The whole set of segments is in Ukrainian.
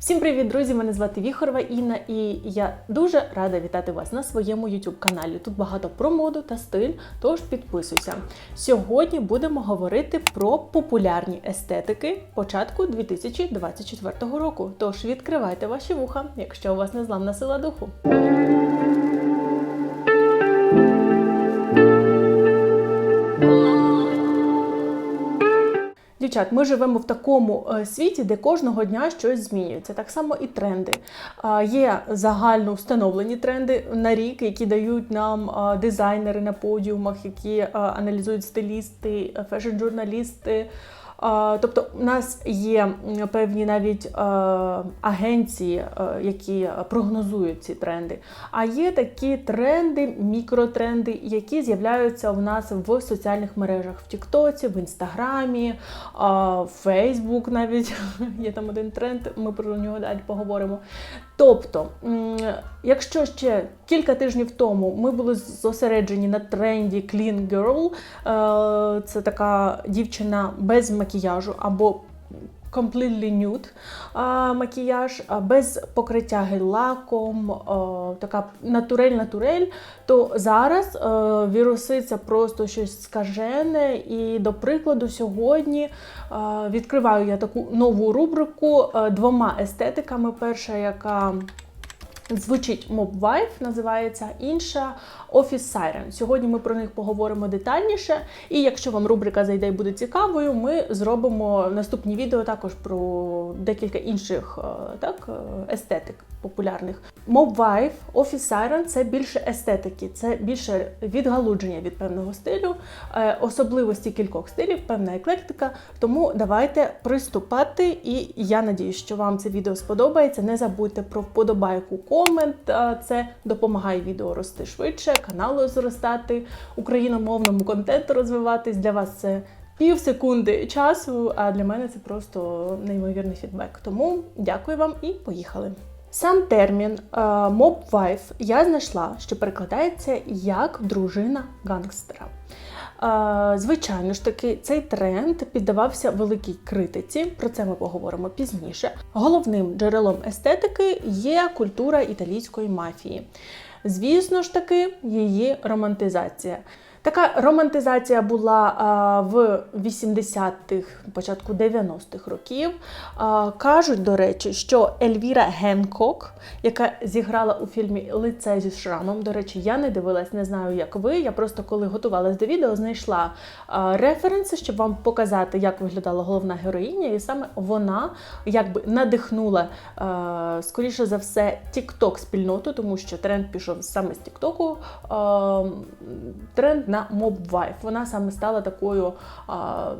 Всім привіт, друзі! Мене звати Віхорова Інна, і я дуже рада вітати вас на своєму YouTube каналі. Тут багато про моду та стиль, тож підписуйся. Сьогодні будемо говорити про популярні естетики початку 2024 року. Тож відкривайте ваші вуха, якщо у вас незламна сила духу. Дівчат, ми живемо в такому е, світі, де кожного дня щось змінюється. Так само і тренди. Є загально встановлені тренди на рік, які дають нам дизайнери на подіумах, які аналізують стилісти, е, фешн-журналісти. Тобто у нас є певні навіть е, агенції, е, які прогнозують ці тренди. А є такі тренди, мікротренди, які з'являються у нас в соціальних мережах в Тіктоці, в Інстаграмі, в Фейсбук навіть є там один тренд, ми про нього далі поговоримо. Тобто, якщо ще кілька тижнів тому ми були зосереджені на тренді Clean Girl, е, це така дівчина без макіяжу або completely nude а, макіяж, а, без покриття гель-лаком, а, така натурель-натурель, то зараз віруси це просто щось скажене. І, до прикладу, сьогодні а, відкриваю я таку нову рубрику а, двома естетиками. Перша, яка Звучить Mob Vibe, називається інша Office Siren. Сьогодні ми про них поговоримо детальніше. І якщо вам рубрика зайде і буде цікавою, ми зробимо наступні відео також про декілька інших е, так, е, естетик популярних. Mob Vibe, Office Siren – це більше естетики, це більше відгалудження від певного стилю, е, особливості кількох стилів, певна еклектика. Тому давайте приступати. І я надію, що вам це відео сподобається. Не забудьте про вподобайку комент. Це допомагає відео рости швидше, каналу зростати, україномовному контенту розвиватись. Для вас це пів секунди часу, а для мене це просто неймовірний фідбек. Тому дякую вам і поїхали. Сам термін е, mob wife я знайшла, що перекладається як дружина гангстера. Е, Звичайно ж таки, цей тренд піддавався великій критиці. Про це ми поговоримо пізніше. Головним джерелом естетики є культура італійської мафії. Звісно ж таки, її романтизація. Така романтизація була в 80-х, початку 90-х років. Кажуть, до речі, що Ельвіра Генкок, яка зіграла у фільмі Лице зі шрамом. До речі, я не дивилась, не знаю, як ви. Я просто коли готувалась до відео, знайшла референси, щоб вам показати, як виглядала головна героїня, і саме вона якби надихнула, скоріше за все, тікток спільноту, тому що тренд пішов саме з Тіктоку. Тренд на Mob Vibe. Вона саме стала такою а,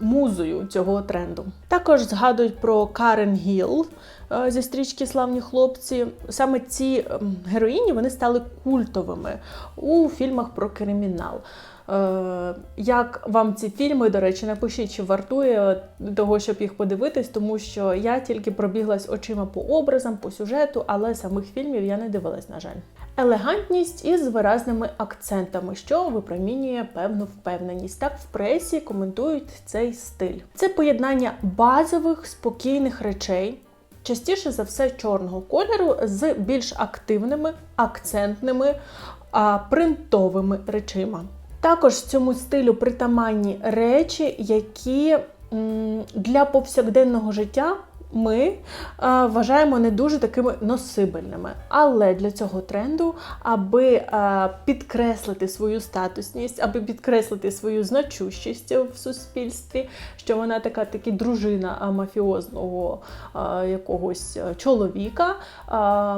музою цього тренду. Також згадують про Карен Гіл е, зі стрічки Славні хлопці. Саме ці ем, героїні вони стали культовими у фільмах про кримінал. Е, Як вам ці фільми, до речі, напишіть, чи вартує того, щоб їх подивитись, тому що я тільки пробіглась очима по образам, по сюжету, але самих фільмів я не дивилась, на жаль. Елегантність із виразними акцентами, що випромінює певну впевненість. Так в пресі коментують цей стиль. Це поєднання базових спокійних речей. Частіше за все чорного кольору з більш активними, акцентними, а, принтовими речима. Також цьому стилю притаманні речі, які для повсякденного життя ми е, вважаємо не дуже такими носибельними. Але для цього тренду, аби е, підкреслити свою статусність, аби підкреслити свою значущість в суспільстві, що вона така таки дружина мафіозного е, якогось чоловіка,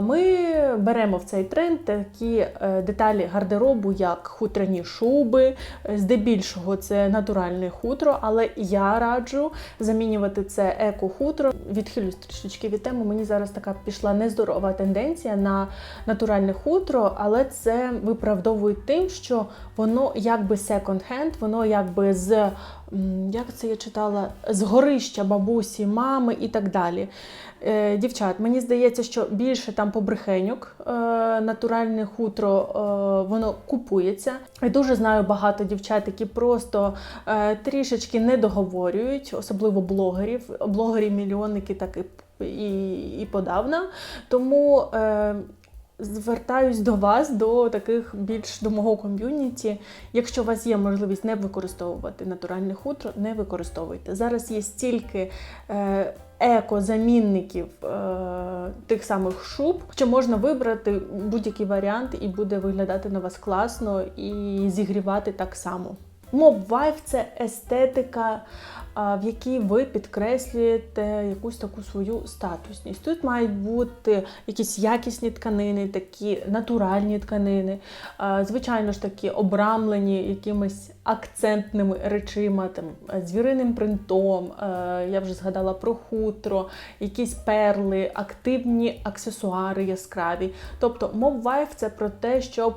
ми беремо в цей тренд такі деталі гардеробу, як хутряні шуби. Здебільшого це натуральне хутро, але я раджу замінювати це еко-хутро. Відхилюсь трішечки від теми. Мені зараз така пішла нездорова тенденція на натуральне хутро, але це виправдовує тим, що воно якби секонд-хенд, воно якби з як це я читала, з горища бабусі, мами і так далі. Е, Дівчат, мені здається, що більше там побрехеньок, е, натуральне хутро, е, воно купується. Я дуже знаю багато дівчат, які просто трішечки не договорюють, особливо блогерів. Блогері-мільйонники так і і, і подавна. Тому е, звертаюсь до вас, до таких більш до мого ком'юніті. Якщо у вас є можливість не використовувати натуральне хутро, не використовуйте. Зараз є стільки. Е, Еко-замінників е, тих самих шуб, що можна вибрати будь-який варіант, і буде виглядати на вас класно і зігрівати так само. Mob Vibe – це естетика, в якій ви підкреслюєте якусь таку свою статусність. Тут мають бути якісь якісні тканини, такі натуральні тканини, звичайно ж таки обрамлені якимись акцентними речима, там, звіриним принтом. Я вже згадала про хутро, якісь перли, активні аксесуари яскраві. Тобто Mob Vibe – це про те, щоб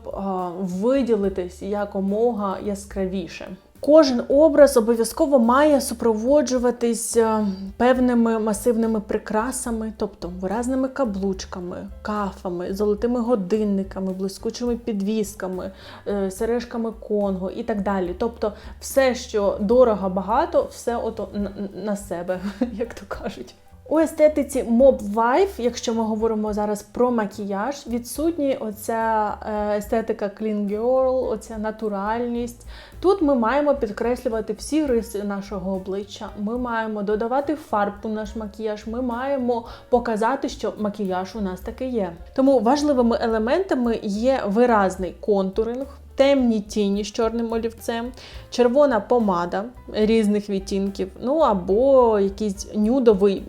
виділитись якомога яскравіше. Кожен образ обов'язково має супроводжуватись е, певними масивними прикрасами, тобто виразними каблучками, кафами, золотими годинниками, блискучими підвісками, е, сережками Конго і так далі. Тобто, все, що дорого багато, все ото на, на себе, як то кажуть. У естетиці Mob Vibe, якщо ми говоримо зараз про макіяж, відсутні оця е, естетика Clean Girl, оця натуральність. Тут ми маємо підкреслювати всі риси нашого обличчя. Ми маємо додавати фарб у наш макіяж. Ми маємо показати, що макіяж у нас таки є. Тому важливими елементами є виразний контуринг. Темні тіні з чорним олівцем, червона помада різних відтінків, ну або якийсь нюдовий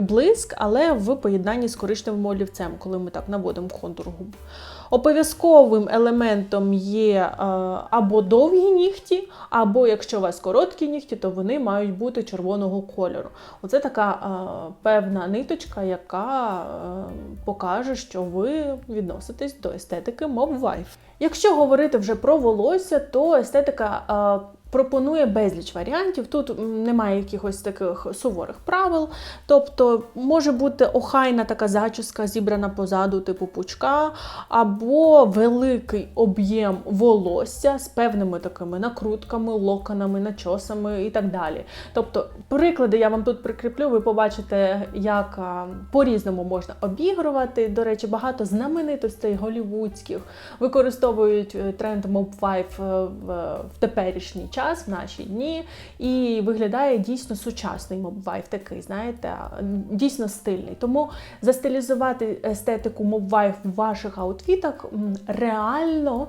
блиск, але в поєднанні з коричневим олівцем, коли ми так наводимо контур губ. Обов'язковим елементом є е, або довгі нігті, або якщо у вас короткі нігті, то вони мають бути червоного кольору. Оце така е, певна ниточка, яка е, покаже, що ви відноситесь до естетики мобвайф. Якщо говорити вже про волосся, то естетика пропонує безліч варіантів. Тут немає якихось таких суворих правил. Тобто може бути охайна така зачіска, зібрана позаду, типу пучка, або великий об'єм волосся з певними такими накрутками, локонами, начосами і так далі. Тобто, приклади я вам тут прикріплю, ви побачите, як по-різному можна обігрувати. До речі, багато знаменитостей голівудських використовують е, тренд Mob Vibe е, в, в теперішній час, в наші дні, і виглядає дійсно сучасний Mob такий, знаєте, дійсно стильний. Тому застилізувати естетику Mob в ваших аутфітах реально.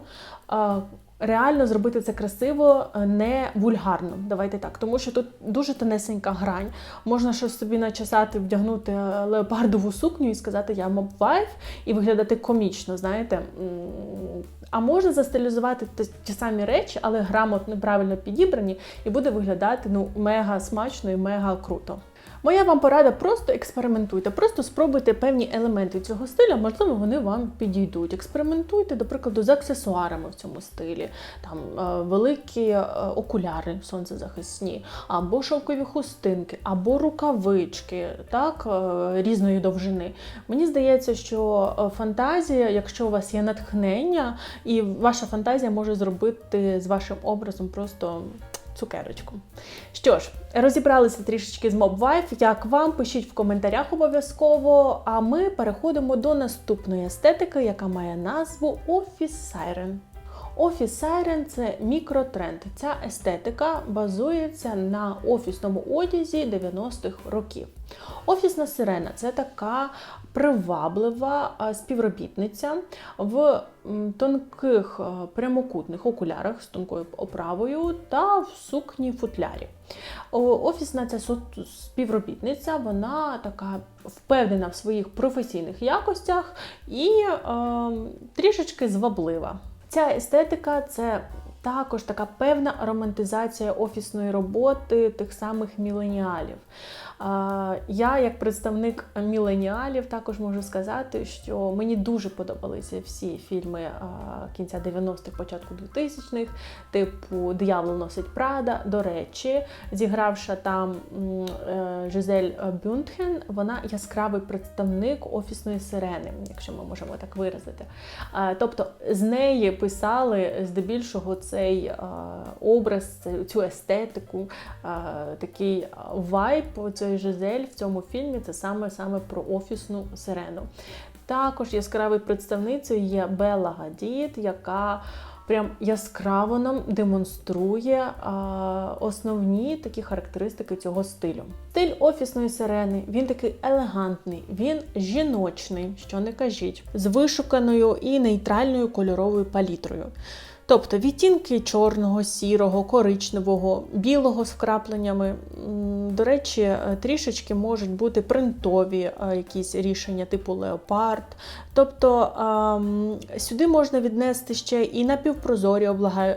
Реально зробити це красиво, е, не вульгарно. Давайте так, тому що тут дуже тонесенька грань. Можна щось собі начесати, вдягнути е, леопардову сукню і сказати я Vibe і виглядати комічно, знаєте. А можна застилізувати ті самі речі, але грамотно, правильно підібрані, і буде виглядати ну мега смачно і мега круто. Моя вам порада просто експериментуйте, просто спробуйте певні елементи цього стилю, можливо, вони вам підійдуть. Експериментуйте, до прикладу, з аксесуарами в цьому стилі, там е, великі е, окуляри сонцезахисні, або шовкові хустинки, або рукавички, так, е, різної довжини. Мені здається, що фантазія, якщо у вас є натхнення, і ваша фантазія може зробити з вашим образом просто цукерочку. Що ж, розібралися трішечки з MobWife. Як вам? Пишіть в коментарях обов'язково. А ми переходимо до наступної естетики, яка має назву Office Siren. Office Siren – це мікротренд. Ця естетика базується на офісному одязі 90-х років. Офісна сирена це така приваблива співробітниця в тонких прямокутних окулярах з тонкою оправою та в сукні футлярі. Офісна ця співробітниця, вона така впевнена в своїх професійних якостях і е, трішечки зваблива. Ця естетика це також така певна романтизація офісної роботи тих самих міленіалів. Я, як представник міленіалів, також можу сказати, що мені дуже подобалися всі фільми кінця 90-х, початку 2000-х, типу Диявол носить Прада. До речі, зігравши там е, Жизель Бюнтхен, вона яскравий представник офісної сирени, якщо ми можемо так виразити. Тобто з неї писали здебільшого цей образ, цю- естетику, такий вайб і Жизель в цьому фільмі це саме саме про офісну сирену. Також яскравою представницею є Белла Гадід, яка прям яскраво нам демонструє а, основні такі характеристики цього стилю. Стиль офісної сирени він такий елегантний, він жіночний, що не кажіть, з вишуканою і нейтральною кольоровою палітрою. Тобто відтінки чорного, сірого, коричневого, білого з вкрапленнями. До речі, е, трішечки можуть бути принтові е, якісь рішення, типу леопард. Тобто сюди можна віднести ще і напівпрозорі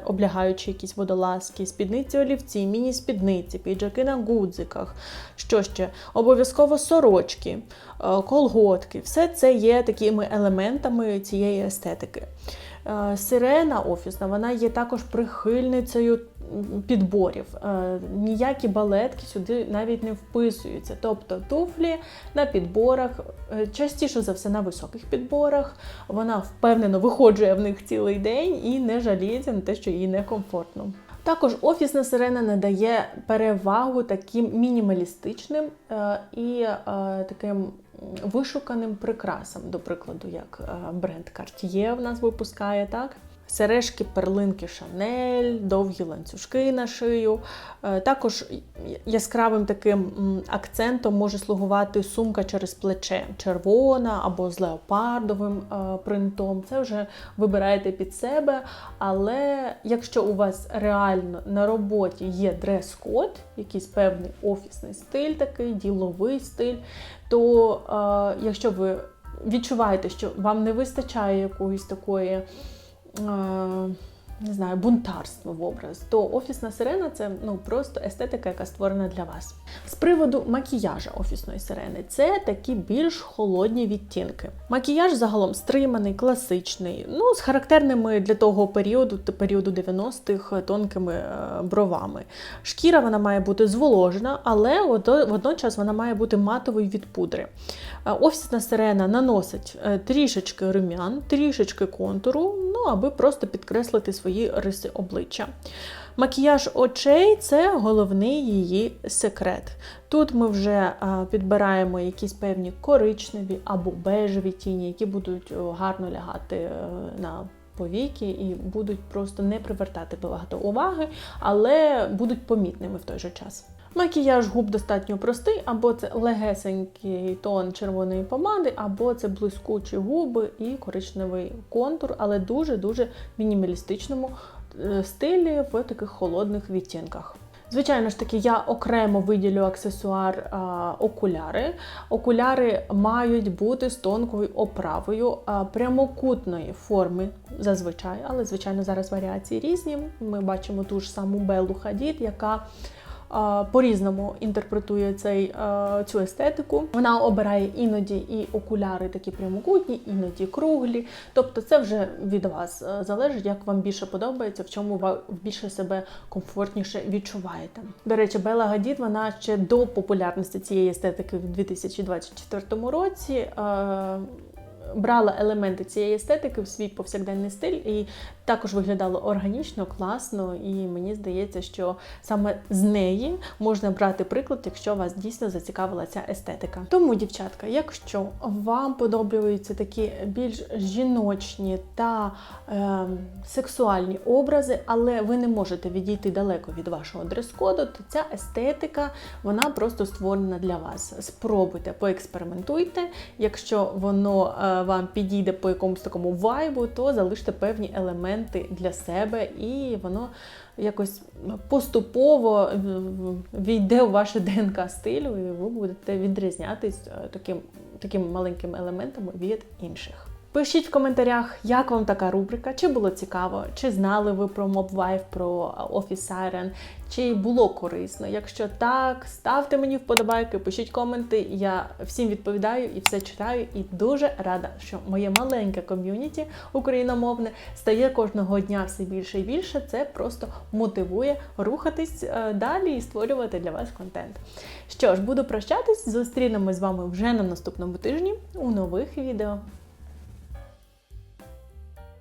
облягаючі якісь водолазки, спідниці олівці, міні-спідниці, піджаки на гудзиках. Що ще? Обов'язково сорочки, е, колготки. Все це є такими елементами цієї естетики. Е, Сирена офісна, вона є також прихильницею підборів. Е, Ніякі балетки сюди навіть не вписуються. Тобто туфлі на підборах, е, частіше за все на високих підборах. Вона впевнено виходжує в них цілий день і не жаліється на те, що їй некомфортно. Також офісна сирена надає перевагу таким мінімалістичним і таким вишуканим прикрасам, до прикладу, як е, бренд Cartier в нас випускає, так? Сережки, перлинки Шанель, довгі ланцюжки на шию. Е, Також яскравим таким акцентом може слугувати сумка через плече, червона або з леопардовим е, принтом. Це вже вибираєте під себе. Але якщо у вас реально на роботі є дрес-код, якийсь певний офісний стиль, такий діловий стиль, то е, якщо ви відчуваєте, що вам не вистачає якоїсь такої. Е, Не знаю, бунтарство в образ, то офісна сирена це ну просто естетика, яка створена для вас. З приводу макіяжа офісної сирени, це такі більш холодні відтінки. Макіяж загалом стриманий, класичний, ну з характерними для того періоду, періоду 90-х тонкими е, бровами. Шкіра вона має бути зволожена, але водночас вона має бути матовою від пудри. Е, Офісна сирена наносить е, трішечки рум'ян, трішечки контуру, ну аби просто підкреслити свої риси обличчя. Макіяж очей це головний її секрет. Тут ми вже е, підбираємо якісь певні коричневі або бежеві тіні, які будуть е, гарно лягати е, на повіки і будуть просто не привертати багато уваги, але будуть помітними в той же час. Макіяж губ достатньо простий, або це легесенький тон червоної помади, або це блискучі губи і коричневий контур, але дуже-дуже мінімалістичному е, стилі в таких холодних відтінках. Звичайно ж таки, я окремо виділю аксесуар а, окуляри. Окуляри мають бути з тонкою оправою а, прямокутної форми зазвичай, але звичайно зараз варіації різні. Ми бачимо ту ж саму Беллу Хадід, яка по-різному інтерпретує цей, цю естетику. Вона обирає іноді і окуляри такі прямокутні, іноді круглі. Тобто це вже від вас е, залежить, як вам більше подобається, в чому ви більше себе комфортніше відчуваєте. До речі, Бела Гадід вона ще до популярності цієї естетики в 2024 році. Е- Брала елементи цієї естетики в свій повсякденний стиль і також виглядало органічно, класно, і мені здається, що саме з неї можна брати приклад, якщо вас дійсно зацікавила ця естетика. Тому, дівчатка, якщо вам подобаються такі більш жіночні та е, сексуальні образи, але ви не можете відійти далеко від вашого дрес-коду, то ця естетика вона просто створена для вас. Спробуйте, поекспериментуйте. Якщо воно е, вам підійде по якомусь такому вайбу, то залиште певні елементи для себе, і воно якось поступово в- війде у ваше ДНК стилю, і ви будете відрізнятись е, таким, такими маленькими елементами від інших. Пишіть в коментарях, як вам така рубрика, чи було цікаво, чи знали ви про MobVive, про Office Siren, чи було корисно. Якщо так, ставте мені вподобайки, пишіть коменти. Я всім відповідаю і все читаю. І дуже рада, що моє маленьке ком'юніті україномовне стає кожного дня все більше і більше. Це просто мотивує рухатись е, далі і створювати для вас контент. Що ж, буду прощатись. Зустрінемось з вами вже на наступному тижні у нових відео.